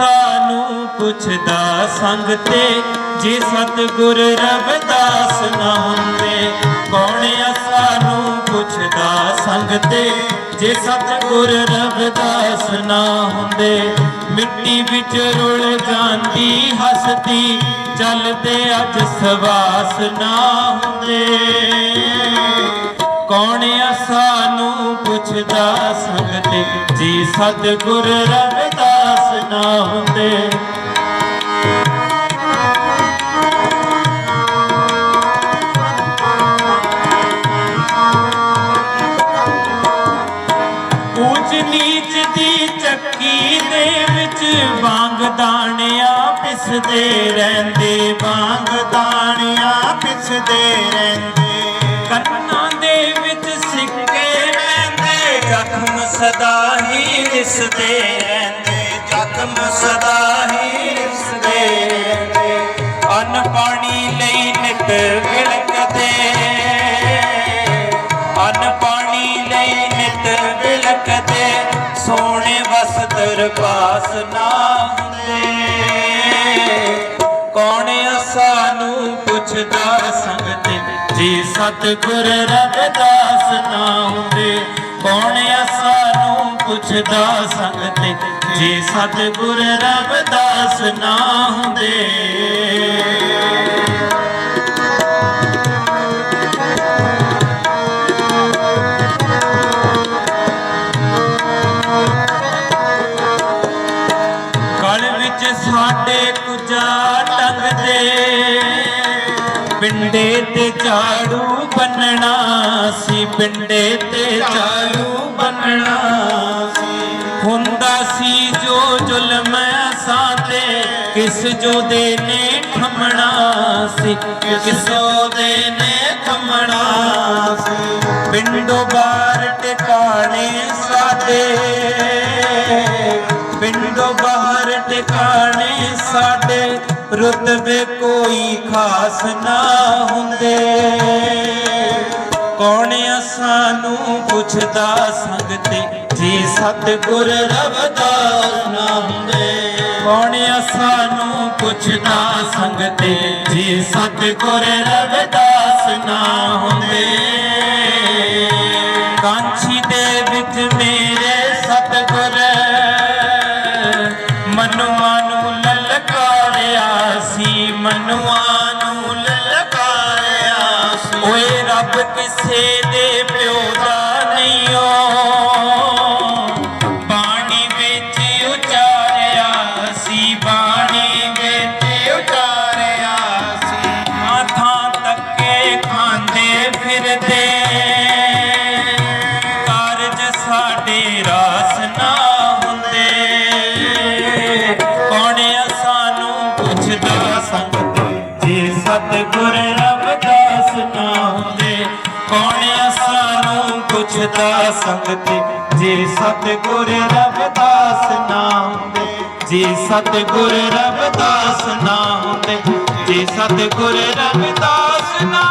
ਸਾਨੂੰ ਪੁੱਛਦਾ, ਸੰਗ ਤੇ ਜੇ ਸਤਿਗੁਰ ਰਵਦਾਸ ਨਾ ਹੁੰਦੇ, ਕੌਣ ਸਾਨੂੰ ਪੁੱਛਦਾ, ਸੰਗ ਤੇ ਜੇ ਸਤਿਗੁਰ ਰਵਿਦਾਸ ਨਾ ਹੁੰਦੇ? ਮਿੱਟੀ ਵਿੱਚ ਰੁਲ ਜਾਂਦੀ ਹਸਤੀ ਚੱਲਦੇ ਅੱਜ ਸਵਾਸ ਨਾ ਹੁੰਦੇ। ਕੌਣ ਆ ਸਾਨੂੰ ਪੁੱਛਦਾ ਸੰਗਤੇ ਜੀ ਸਤਿਗੁਰ ਰਵਿਦਾਸ ਨਾ ਹੁੰਦੇ। ਉੱਚ ਨੀਚ ਦੀ ਚੱਕੀ ਦੇ ਵਿੱਚ ਵਾਂਗ ਦਾਣਿਆ ਪਿਸਦੇ ਰਹਿੰਦੇ, ਵਾਂਗ ਦਾਣਿਆਂ ਪਿਛਦੇ ਰਹਿੰਦੇ। ਕੰਨਾਂ ਦੇ ਵਿੱਚ ਸਿੱਕੇ ਰਹਿੰਦੇ ਜ਼ਖਮ ਸਦਾ ਹੀ ਦਿਸਦੇ ਰਹਿੰਦੇ। ਜ਼ਖਮ ਸਦਾ ਹੀ ਰਿਸਦੇ ਰਹਿੰਦੇ ਅੰਨ ਪਾਣੀ ਲਈ ਨਿਤ ਵਿਲਕਦੇ। ਅੰਨ ਪਾਣੀ ਲਈ ਨਿਤ ਵਿਲਕਦੇ। ਸੋਹਣੇ ਵਸਤਰ ਪਾਸ ਨਾ ਹੁੰਦੇ। ਕੌਣ ਆ ਸਾਨੂੰ ਪੁੱਛਦਾ ਸੰਗਤੇ ਜੀ? ਸਤਿਗੁਰ ਰਵਿਦਾਸ ਨਾ ਹੁੰਦੇ। ਕੌਣ ਆ ਸਾਨੂੰ ਪੁੱਛਦਾ ਸੰਗਤੇ ਜੀ ਸਤਿਗੁਰ ਰਵਿਦਾਸ ਨਾ ਹੁੰਦੇ। ਕਲ ਵਿੱਚ ਸਾਡੇ ਕੁਜਾ ਟੰਗਦੇ। ਪਿੰਡੇ ਤੇ ਝਾੜੂ ਬੰਨਣਾ ਸੀ, ਪਿੰਡੇ ਤੇ ਝਾੜੂ ਬੰਨਣਾ। ਜ਼ੁਲਮ ਅਸਾਂ ਤੇ ਕਿਸ ਜੋ ਦੇ ਨੇ ਠਮਣਾ ਸੀ? ਕਿਸ ਜੋ ਦੇ ਨੇ ਠਮਣਾ ਸੀ? ਪਿੰਡੋਂ ਬਾਹਰ ਟਿਕਾਣੇ ਸਾਡੇ ਪਿੰਡੋਂ ਬਾਹਰ ਟਿਕਾਣੇ ਸਾਡੇ ਰੁਤਬੇ ਕੋਈ ਖਾਸ ਨਾ ਹੁੰਦੇ। ਕੌਣ ਸਾਨੂੰ ਪੁੱਛਦਾ ਸੰਗਤੇ? ਜੀ ਸਤਿਗੁਰ ਰਵਦਾਸ ਨਾ ਹੁੰਦੇ। ਕੌਣ ਆ ਸਾਨੂੰ ਪੁੱਛਦਾ ਸੰਗਤੇ? ਜੀ ਸਤਿਗੁਰ ਰਵਦਾਸ ਨਾ ਹੁੰਦੇ। ਕਾਂਛੀ ਦੇ ਵਿੱਚ ਮੇਰੇ ਪੁੱਛਦਾ ਸੰਗਤ ਜੇ ਸਤਿਗੁਰ ਰਵਿਦਾਸ ਨਾ ਹੁੰਦੇ ਕੌਣ ਸਾਨੂੰ ਪੁੱਛਦਾ ਸੰਗਤ? ਜੇ ਸਤਿਗੁਰ ਰਵਿਦਾਸ ਨਾ ਹੁੰਦੇ ਜੇ ਸਤਿਗੁਰ ਰਵਿਦਾਸ ਨਾ ਹੁੰਦੇ ਜੇ ਸਤਿਗੁਰ ਰਵਿਦਾਸ ਨਾ